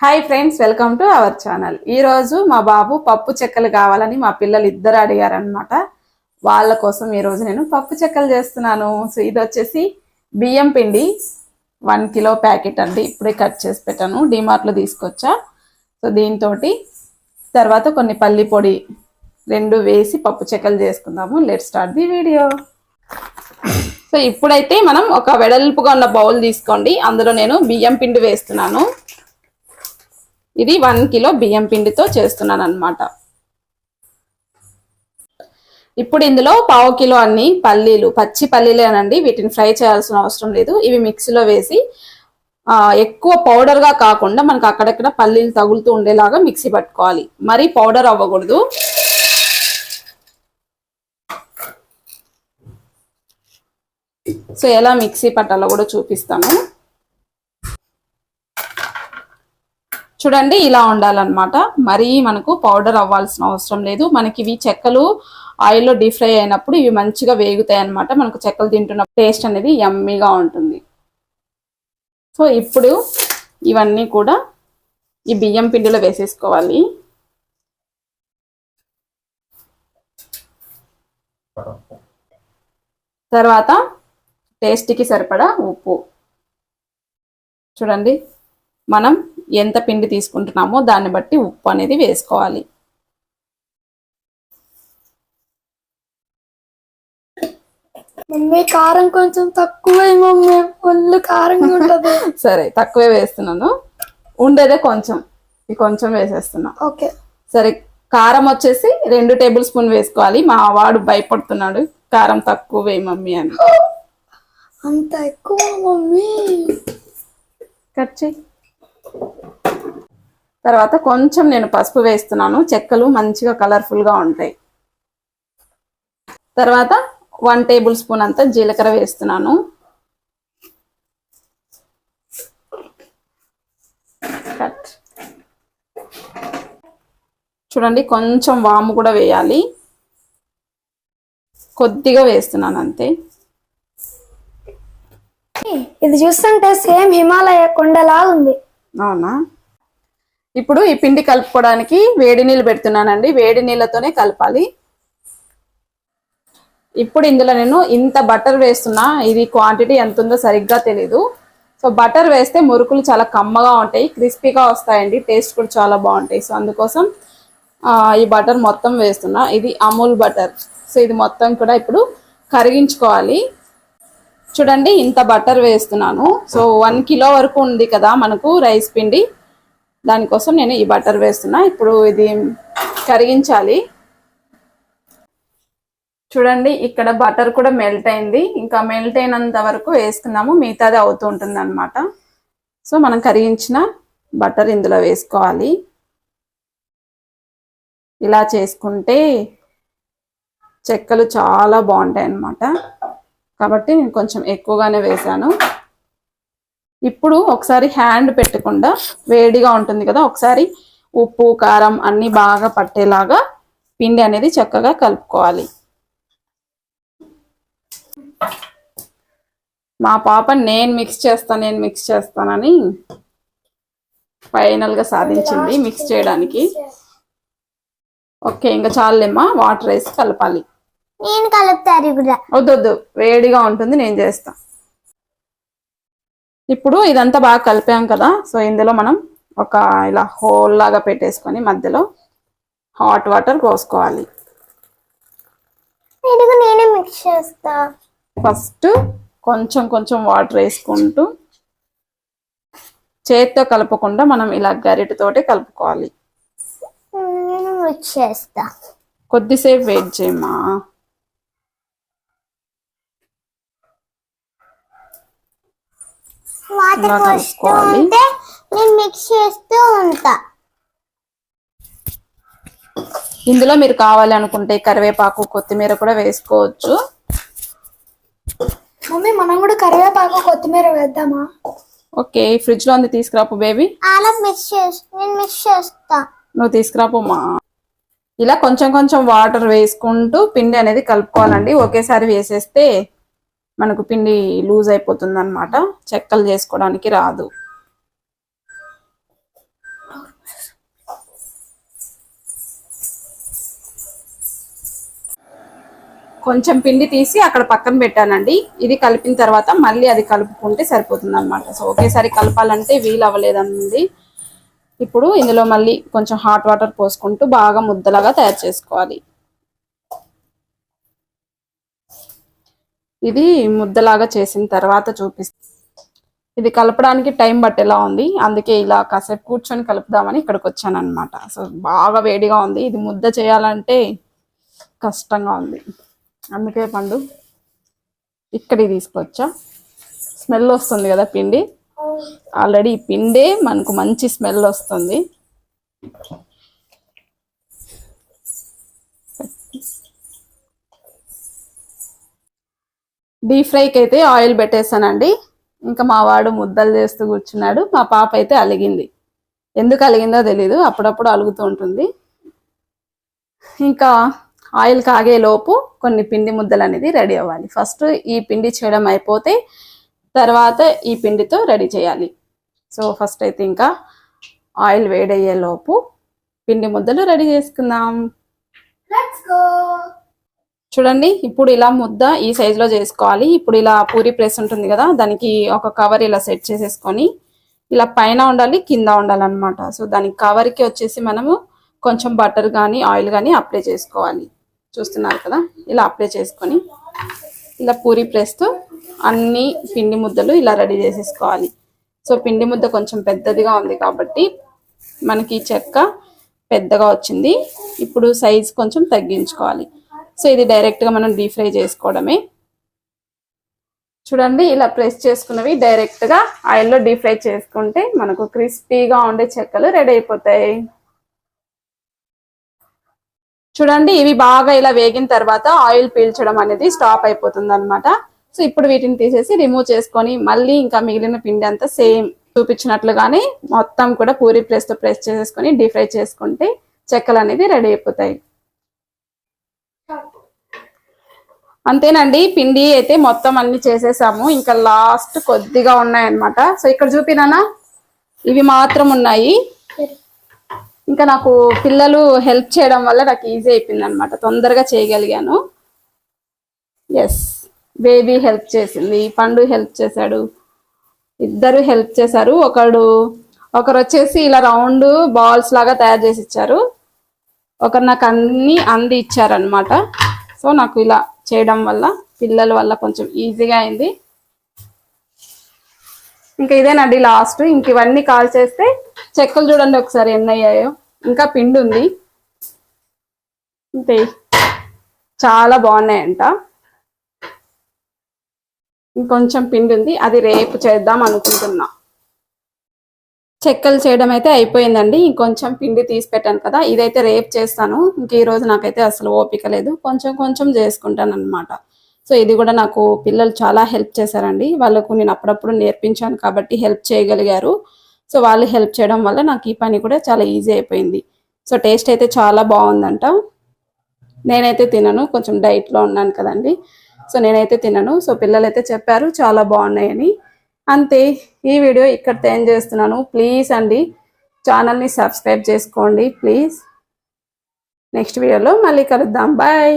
Hi friends welcome to our channel ఈరోజు మా బాబు పప్పు చెక్కలు కావాలని మా పిల్లలు ఇద్దరు అడిగారనమాట వాళ్ళ కోసం ఈరోజు నేను పప్పు చెక్కలు చేస్తున్నాను. సో ఇది వచ్చేసి బియ్యం పిండి వన్ కిలో ప్యాకెట్ అండి. ఇప్పుడే కట్ చేసి పెట్టాను. డిమార్ట్లో తీసుకొచ్చా. సో దీంతో తర్వాత కొన్ని పల్లి పొడి రెండు వేసి పప్పు చెక్కలు చేసుకుందాము. Let start the video so ఇప్పుడైతే మనం ఒక వెడల్పుగా ఉన్న బౌల్ తీసుకోండి. అందులో నేను బియ్యం పిండి వేస్తున్నాను. ఇది వన్ కిలో బియ్యం పిండితో చేస్తున్నాను అనమాట ఇప్పుడు ఇందులో పావు కిలో అన్ని పల్లీలు పచ్చి పల్లీలేనండి వీటిని ఫ్రై చేయాల్సిన అవసరం లేదు. ఇవి మిక్సీలో వేసి ఎక్కువ పౌడర్గా కాకుండా మనకు అక్కడక్కడ పల్లీలు తగులుతూ ఉండేలాగా మిక్సీ పట్టుకోవాలి. మరీ పౌడర్ అవ్వకూడదు. సో ఎలా మిక్సీ పట్టాలో కూడా చూపిస్తాను. చూడండి ఇలా ఉండాలన్నమాట. మరీ మనకు పౌడర్ అవ్వాల్సిన అవసరం లేదు. మనకి ఇవి చెక్కలు ఆయిల్లో డీప్ ఫ్రై అయినప్పుడు ఇవి మంచిగా వేగుతాయి అన్నమాట మనకు చెక్కలు తింటున్న టేస్ట్ అనేది యమ్మీగా ఉంటుంది. సో ఇప్పుడు ఇవన్నీ కూడా ఈ బియ్యం పిండిలో వేసేసుకోవాలి. తర్వాత టేస్ట్కి సరిపడా ఉప్పు. చూడండి మనం ఎంత పిండి తీసుకుంటున్నామో దాన్ని బట్టి ఉప్పు అనేది వేసుకోవాలి. మమ్మీ కారం కొంచెం తక్కువ మమ్మీ. ఫుల్ ఉంటది. సరే తక్కువే వేస్తున్నాను. ఉండేదే కొంచెం. కొంచెం వేసేస్తున్నా. ఓకే. సరే కారం వచ్చేసి రెండు టేబుల్ స్పూన్ వేసుకోవాలి. మా వాడు భయపడుతున్నాడు. కారం తక్కువ మమ్మీ అని. అంత ఎక్కువ మమ్మీ. కట్ చేయి. తర్వాత కొంచెం నేను పసుపు వేస్తున్నాను. చెక్కలు మంచిగా కలర్ఫుల్గా ఉంటాయి. తర్వాత వన్ టేబుల్ స్పూన్ అంతా జీలకర్ర వేస్తున్నాను. కట్ చూడండి కొంచెం వాము కూడా వేయాలి. కొద్దిగా వేస్తున్నాను అంతే. ఇది చూస్తుంటే సేమ్ హిమాలయ కొండలా ఉంది. అవునా? ఇప్పుడు ఈ పిండి కలుపుకోవడానికి వేడి నీళ్ళు పెడుతున్నానండి. వేడి నీళ్ళతోనే కలపాలి. ఇప్పుడు ఇందులో నేను ఇంత బటర్ వేస్తున్నా. ఇది క్వాంటిటీ ఎంత ఉందో సరిగ్గా తెలీదు. సో బటర్ వేస్తే మురుకులు చాలా కమ్మగా ఉంటాయి. క్రిస్పీగా వస్తాయండి. టేస్ట్ కూడా చాలా బాగుంటాయి. సో అందుకోసం ఈ బటర్ మొత్తం వేస్తున్నా. ఇది అమూల్ బటర్. సో ఇది మొత్తం కూడా ఇప్పుడు కరిగించుకోవాలి. చూడండి ఇంత బటర్ వేస్తున్నాను. సో వన్ కిలో వరకు ఉంది కదా మనకు రైస్ పిండి. దానికోసం నేను ఈ బటర్ వేస్తున్నా. ఇప్పుడు ఇది కరిగించాలి. చూడండి ఇక్కడ బటర్ కూడా మెల్ట్ అయింది. ఇంకా మెల్ట్ అయినంత వరకు వేసుకున్నాము మిగతాది అవుతూ ఉంటుంది అనమాట సో మనం కరిగించిన బటర్ ఇందులో వేసుకోవాలి. ఇలా చేసుకుంటే చెక్కలు చాలా బాగుంటాయి అన్నమాట కాబట్టి నేను కొంచెం ఎక్కువగానే వేసాను ఇప్పుడు ఒకసారి హ్యాండ్ పెట్టకుండా వేడిగా ఉంటుంది కదా ఒకసారి ఉప్పు కారం అన్ని బాగా పట్టేలాగా పిండి అనేది చక్కగా కలుపుకోవాలి. మా పాప నేను మిక్స్ చేస్తాను నేను మిక్స్ చేస్తానని ఫైనల్గా సాధించింది మిక్స్ చేయడానికి. ఓకే ఇంకా చాలేమ్మా వాటర్ వేసి కలపాలి. నేను కలుపుతారు కూడా. వద్దొద్దు వేడిగా ఉంటుంది నేను చేస్తా. ఇప్పుడు ఇదంతా బాగా కలిపాం కదా. సో ఇందులో మనం ఒక ఇలా హోల్ లాగా పెట్టేసుకొని మధ్యలో హాట్ వాటర్ పోసుకోవాలి. నేనే మిక్స్ చేస్తా. ఫస్ట్ కొంచెం కొంచెం వాటర్ వేసుకుంటూ చేత్తో కలపకుండా మనం ఇలా గరిటెతోటి కలుపుకోవాలి. మిక్స్ చేస్తా. కొద్దిసేపు వెయిట్ చేయమ్మా. వాటర్ పోస్తూ. ఉంటే నేను మిక్స్ చేస్తూ ఉంటా. ఇందులో మీరు కావాలి అనుకుంటే కరివేపాకు కొత్తిమీర కూడా వేసుకోవచ్చు. మమ్మీ మనం కూడా కరివేపాకు కొత్తిమీర వేద్దామా? ఓకే ఫ్రిడ్జ్లో ఉంది తీసుకురాపు బేబీ. అలా మిక్స్ చేస్తా నేను మిక్స్ చేస్తా. నువ్వు తీసుకురాపోమ్మా ఇలా కొంచెం కొంచెం వాటర్ వేసుకుంటూ పిండి అనేది కలుపుకోవాలండి. ఒకేసారి వేసేస్తే మనకు పిండి లూజ్ అయిపోతుంది అనమాట చెక్కలు చేసుకోవడానికి రాదు. కొంచెం పిండి తీసి అక్కడ పక్కన పెట్టానండి. ఇది కలిపిన తర్వాత మళ్ళీ అది కలుపుకుంటే సరిపోతుంది అనమాట సో ఒకేసారి కలపాలంటే వీలు అవ్వలేదండి. ఇప్పుడు ఇందులో మళ్ళీ కొంచెం హాట్ వాటర్ పోసుకుంటూ బాగా ముద్దలాగా తయారు చేసుకోవాలి. ఇది ముద్దలాగా చేసిన తర్వాత చూపిస్తుంది ఇది కలపడానికి టైం పట్టేలా ఉంది. అందుకే ఇలా కాసేపు కూర్చొని కలుపుదామని ఇక్కడికి వచ్చాను అనమాట సో బాగా వేడిగా ఉంది. ఇది ముద్ద చేయాలంటే కష్టంగా ఉంది. అందుకే పండు ఇక్కడికి తీసుకొచ్చా. స్మెల్ వస్తుంది కదా పిండి. ఆల్రెడీ పిండే మనకు మంచి స్మెల్ వస్తుంది. డీప్ ఫ్రైకి అయితే ఆయిల్ పెట్టేసానండి ఇంకా మా వాడు ముద్దలు చేస్తూ కూర్చున్నాడు. మా పాప అయితే అలిగింది. ఎందుకు అలిగిందో తెలీదు. అప్పుడప్పుడు అలుగుతూ ఉంటుంది. ఇంకా ఆయిల్ కాగే లోపు కొన్ని పిండి ముద్దలు అనేది రెడీ అవ్వాలి. ఫస్ట్ ఈ పిండి చేయడం అయిపోతే తర్వాత ఈ పిండితో రెడీ చేయాలి. సో ఫస్ట్ అయితే ఇంకా ఆయిల్ వేడయ్యే లోపు పిండి ముద్దలు రెడీ చేసుకుందాం. చూడండి ఇప్పుడు ఇలా ముద్ద ఈ సైజులో చేసుకోవాలి. ఇప్పుడు ఇలా పూరి ప్రెస్ ఉంటుంది కదా దానికి ఒక కవర్ ఇలా సెట్ చేసేసుకొని ఇలా పైన ఉండాలి కింద ఉండాలన్నమాట. సో దానికి కవర్కి వచ్చేసి మనము కొంచెం బటర్ కానీ ఆయిల్ కానీ అప్లై చేసుకోవాలి. చూస్తున్నారు కదా ఇలా అప్లై చేసుకొని ఇలా పూరి ప్రెస్తో అన్ని పిండి ముద్దలు ఇలా రెడీ చేసేసుకోవాలి. సో పిండి ముద్ద కొంచెం పెద్దదిగా ఉంది కాబట్టి మనకి చెక్క పెద్దగా వచ్చింది. ఇప్పుడు సైజ్ కొంచెం తగ్గించుకోవాలి. సో ఇది డైరెక్ట్గా మనం డీప్ ఫ్రై చేసుకోవడమే. చూడండి ఇలా ప్రెస్ చేసుకున్నవి డైరెక్ట్గా ఆయిల్లో డీప్ ఫ్రై చేసుకుంటే మనకు క్రిస్పీగా ఉండే చెక్కలు రెడీ అయిపోతాయి. చూడండి ఇవి బాగా ఇలా వేగిన తర్వాత ఆయిల్ పీల్చడం అనేది స్టాప్ అయిపోతుంది అనమాట సో ఇప్పుడు వీటిని తీసేసి రిమూవ్ చేసుకొని మళ్ళీ ఇంకా మిగిలిన పిండి అంతా సేమ్ చూపించినట్లుగానే మొత్తం కూడా పూరి ప్రెస్తో ప్రెస్ చేసేసుకొని డీప్ ఫ్రై చేసుకుంటే చెక్కలు అనేది రెడీ అయిపోతాయి. అంతేనండి పిండి అయితే మొత్తం అన్ని చేసేసాము. ఇంకా లాస్ట్ కొద్దిగా ఉన్నాయన్నమాట. సో ఇక్కడ చూపినానా ఇవి మాత్రం ఉన్నాయి. ఇంకా నాకు పిల్లలు హెల్ప్ చేయడం వల్ల నాకు ఈజీ అయిపోయింది అనమాట తొందరగా చేయగలిగాను. ఎస్ బేబీ హెల్ప్ చేసింది పండు హెల్ప్ చేశాడు. ఇద్దరు హెల్ప్ చేశారు. ఒకడు ఒకరు వచ్చేసి ఇలా రౌండ్ బాల్స్ లాగా తయారు చేసి ఇచ్చారు. ఒకరు నాకు అన్ని అంది ఇచ్చారనమాట సో నాకు ఇలా చేయడం వల్ల పిల్లల వల్ల కొంచెం ఈజీగా అయింది. ఇంకా ఇదేనండి లాస్ట్ ఇంక ఇవన్నీ కాల్ చేస్తే చెక్కలు చూడండి ఒకసారి ఎన్ని అయ్యాయో. ఇంకా పిండి ఉంది. అంతే చాలా బాగున్నాయంట. ఇంకొంచెం పిండి ఉంది. అది రేపు చేద్దాం అనుకుంటున్నా. చెక్కలు చేయడం అయితే అయిపోయిందండి. ఇంకొంచెం పిండి తీసి పెట్టాను కదా ఇదైతే రేపు చేస్తాను. ఇంక ఈరోజు నాకైతే అసలు ఓపిక లేదు. కొంచెం కొంచెం చేసుకుంటాను అనమాట సో ఇది కూడా నాకు పిల్లలు చాలా హెల్ప్ చేశారండి. వాళ్ళకు నేను అప్పుడప్పుడు నేర్పించాను కాబట్టి హెల్ప్ చేయగలిగారు. సో వాళ్ళు హెల్ప్ చేయడం వల్ల నాకు ఈ పని కూడా చాలా ఈజీ అయిపోయింది. సో టేస్ట్ అయితే చాలా బాగుందంట. నేనైతే తినను. కొంచెం డైట్లో ఉన్నాను కదండి. సో నేనైతే తినను. సో పిల్లలు అయితే చెప్పారు చాలా బాగున్నాయని. అంతే ఈ వీడియో ఇక్కడ ఏం చేస్తున్నాను. ప్లీజ్ అండి ఛానల్ని సబ్స్క్రైబ్ చేసుకోండి ప్లీజ్ నెక్స్ట్ వీడియోలో మళ్ళీ కలుద్దాం. బాయ్